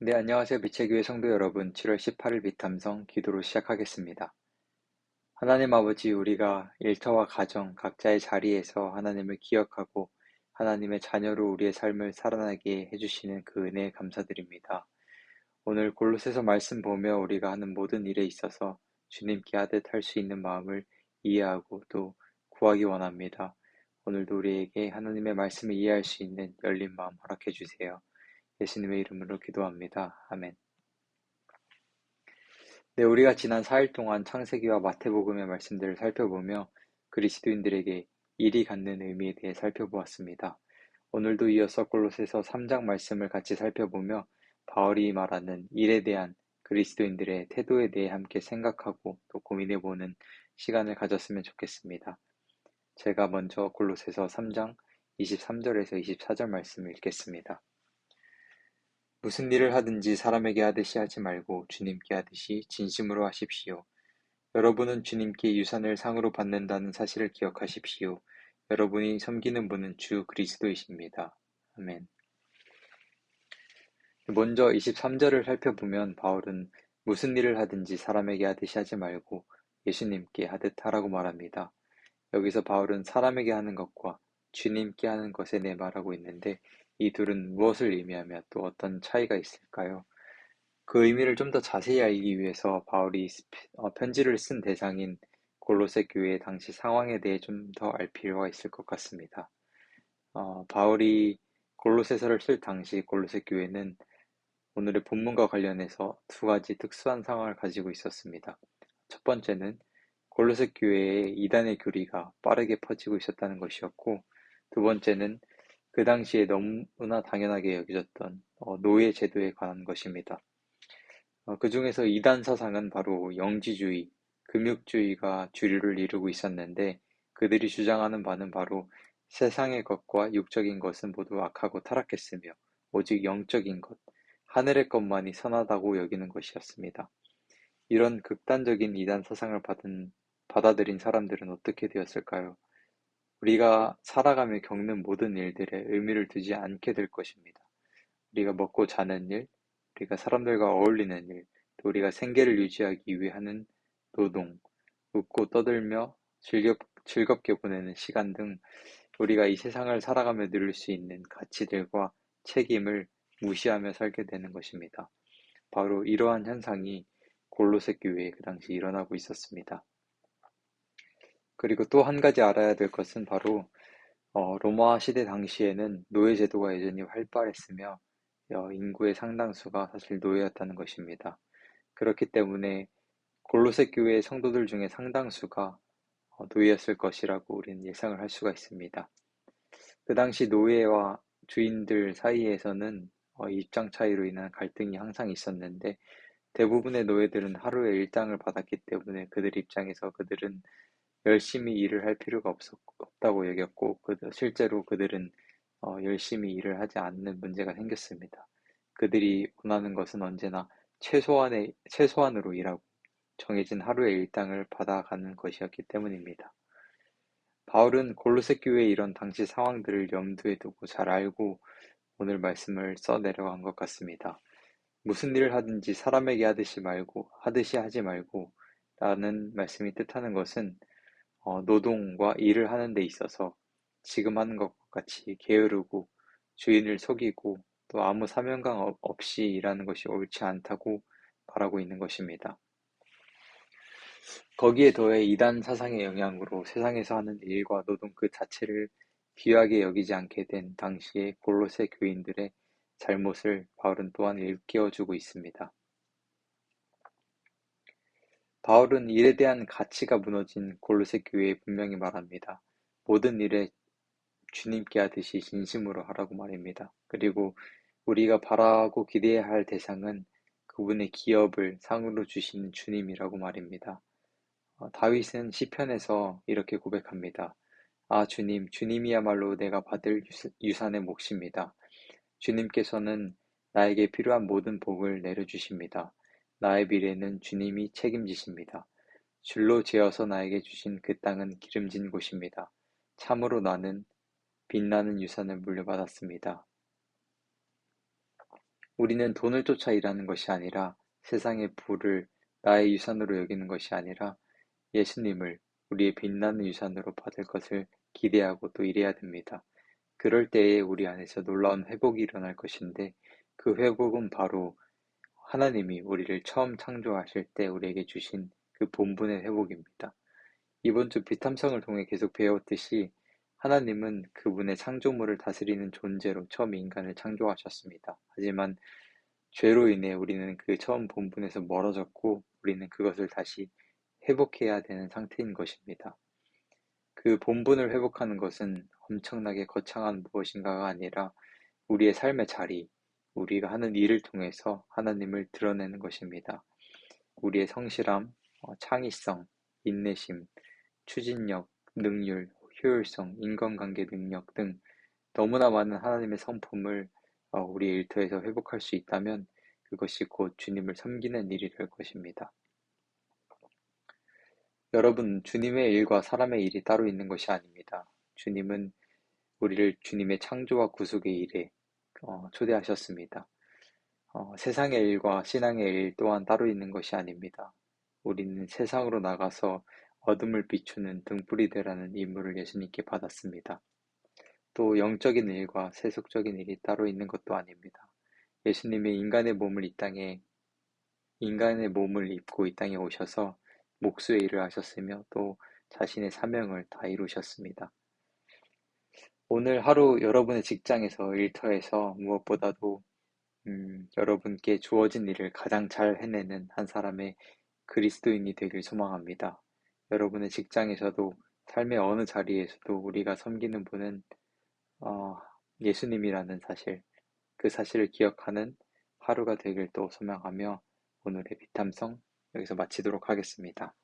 네, 안녕하세요. 빛의 교회 성도 여러분. 7월 18일 빛함성 기도로 시작하겠습니다. 하나님 아버지, 우리가 일터와 가정, 각자의 자리에서 하나님을 기억하고 하나님의 자녀로 우리의 삶을 살아나게 해주시는 그 은혜에 감사드립니다. 오늘 골로새서 말씀 보며 우리가 하는 모든 일에 있어서 주님께 하듯 할 수 있는 마음을 이해하고 또 구하기 원합니다. 오늘도 우리에게 하나님의 말씀을 이해할 수 있는 열린 마음 허락해 주세요. 예수님의 이름으로 기도합니다. 아멘. 네, 우리가 지난 4일 동안 창세기와 마태복음의 말씀들을 살펴보며 그리스도인들에게 일이 갖는 의미에 대해 살펴보았습니다. 오늘도 이어서 골로새서 3장 말씀을 같이 살펴보며 바울이 말하는 일에 대한 그리스도인들의 태도에 대해 함께 생각하고 또 고민해보는 시간을 가졌으면 좋겠습니다. 제가 먼저 골로새서 3장 23절에서 24절 말씀을 읽겠습니다. 무슨 일을 하든지 사람에게 하듯이 하지 말고 주님께 하듯이 진심으로 하십시오. 여러분은 주님께 유산을 상으로 받는다는 사실을 기억하십시오. 여러분이 섬기는 분은 주 그리스도이십니다. 아멘. 먼저 23절을 살펴보면 바울은 무슨 일을 하든지 사람에게 하듯이 하지 말고 예수님께 하듯 하라고 말합니다. 여기서 바울은 사람에게 하는 것과 주님께 하는 것에 내 말하고 있는데 이 둘은 무엇을 의미하며 또 어떤 차이가 있을까요? 그 의미를 좀 더 자세히 알기 위해서 바울이 어, 편지를 쓴 대상인 골로새 교회의 당시 상황에 대해 좀 더 알 필요가 있을 것 같습니다. 어, 바울이 골로새서를 쓸 당시 골로새 교회는 오늘의 본문과 관련해서 두 가지 특수한 상황을 가지고 있었습니다. 첫 번째는 골로새 교회의 이단의 교리가 빠르게 퍼지고 있었다는 것이었고, 두 번째는 그 당시에 너무나 당연하게 여겨졌던 어, 노예 제도에 관한 것입니다. 어, 그 중에서 이단 사상은 바로 영지주의, 금육주의가 주류를 이루고 있었는데 그들이 주장하는 바는 바로 세상의 것과 육적인 것은 모두 악하고 타락했으며 오직 영적인 것, 하늘의 것만이 선하다고 여기는 것이었습니다. 이런 극단적인 이단 사상을 받은, 받아들인 사람들은 어떻게 되었을까요? 우리가 살아가며 겪는 모든 일들에 의미를 두지 않게 될 것입니다. 우리가 먹고 자는 일, 우리가 사람들과 어울리는 일, 또 우리가 생계를 유지하기 위해 하는 노동, 웃고 떠들며 즐겁, 즐겁게 보내는 시간 등 우리가 이 세상을 살아가며 누릴 수 있는 가치들과 책임을 무시하며 살게 되는 것입니다. 바로 이러한 현상이 골로새 교회에 그 당시 일어나고 있었습니다. 그리고 또 한 가지 알아야 될 것은 바로 어, 로마 시대 당시에는 노예 제도가 여전히 활발했으며 어, 인구의 상당수가 사실 노예였다는 것입니다. 그렇기 때문에 골로새 교회의 성도들 중에 상당수가 어, 노예였을 것이라고 우리는 예상을 할 수가 있습니다. 그 당시 노예와 주인들 사이에서는 어, 입장 차이로 인한 갈등이 항상 있었는데 대부분의 노예들은 하루에 일당을 받았기 때문에 그들 입장에서 그들은 열심히 일을 할 필요가 없었, 없다고 여겼고 그, 실제로 그들은 어, 열심히 일을 하지 않는 문제가 생겼습니다. 그들이 원하는 것은 언제나 최소한의 최소한으로 일하고 정해진 하루의 일당을 받아가는 것이었기 때문입니다. 바울은 골로새 교회의 이런 당시 상황들을 염두에 두고 잘 알고 오늘 말씀을 써 내려간 것 같습니다. 무슨 일을 하든지 사람에게 하듯이 말고 하듯이 하지 말고 라는 말씀이 뜻하는 것은 어, 노동과 일을 하는 데 있어서 지금 하는 것과 같이 게으르고 주인을 속이고 또 아무 사명감 없이 일하는 것이 옳지 않다고 말하고 있는 것입니다. 거기에 더해 이단 사상의 영향으로 세상에서 하는 일과 노동 그 자체를 귀하게 여기지 않게 된 당시의 골로새 교인들의 잘못을 바울은 또한 일깨워주고 있습니다. 바울은 일에 대한 가치가 무너진 골로새 교회에 분명히 말합니다. 모든 일에 주님께 하듯이 진심으로 하라고 말입니다. 그리고 우리가 바라고 기대해야 할 대상은 그분의 기업을 상으로 주시는 주님이라고 말입니다. 어, 다윗은 시편에서 이렇게 고백합니다. 아 주님, 주님이야말로 내가 받을 유산의 몫입니다. 주님께서는 나에게 필요한 모든 복을 내려주십니다. 나의 미래는 주님이 책임지십니다. 줄로 재어서 나에게 주신 그 땅은 기름진 곳입니다. 참으로 나는 빛나는 유산을 물려받았습니다. 우리는 돈을 쫓아 일하는 것이 아니라 세상의 부를 나의 유산으로 여기는 것이 아니라 예수님을 우리의 빛나는 유산으로 받을 것을 기대하고 또 일해야 됩니다. 그럴 때에 우리 안에서 놀라운 회복이 일어날 것인데 그 회복은 바로 하나님이 우리를 처음 창조하실 때 우리에게 주신 그 본분의 회복입니다. 이번 주 비탐성을 통해 계속 배웠듯이 하나님은 그분의 창조물을 다스리는 존재로 처음 인간을 창조하셨습니다. 하지만 죄로 인해 우리는 그 처음 본분에서 멀어졌고 우리는 그것을 다시 회복해야 되는 상태인 것입니다. 그 본분을 회복하는 것은 엄청나게 거창한 무엇인가가 아니라 우리의 삶의 자리, 우리가 하는 일을 통해서 하나님을 드러내는 것입니다. 우리의 성실함, 어, 창의성, 인내심, 추진력, 능률, 효율성, 인간관계 능력 등 너무나 많은 하나님의 성품을 어, 우리의 일터에서 회복할 수 있다면 그것이 곧 주님을 섬기는 일이 될 것입니다. 여러분, 주님의 일과 사람의 일이 따로 있는 것이 아닙니다. 주님은 우리를 주님의 창조와 구속의 일에 어, 초대하셨습니다. 어, 세상의 일과 신앙의 일 또한 따로 있는 것이 아닙니다. 우리는 세상으로 나가서 어둠을 비추는 등불이 되라는 임무를 예수님께 받았습니다. 또 영적인 일과 세속적인 일이 따로 있는 것도 아닙니다. 예수님이 인간의 몸을 이 땅에 인간의 몸을 입고 이 땅에 오셔서 목수의 일을 하셨으며 또 자신의 사명을 다 이루셨습니다. 오늘 하루 여러분의 직장에서 일터에서 무엇보다도 음, 여러분께 주어진 일을 가장 잘 해내는 한 사람의 그리스도인이 되길 소망합니다. 여러분의 직장에서도 삶의 어느 자리에서도 우리가 섬기는 분은 어, 예수님이라는 사실, 그 사실을 기억하는 하루가 되길 또 소망하며 오늘의 비탐성 여기서 마치도록 하겠습니다.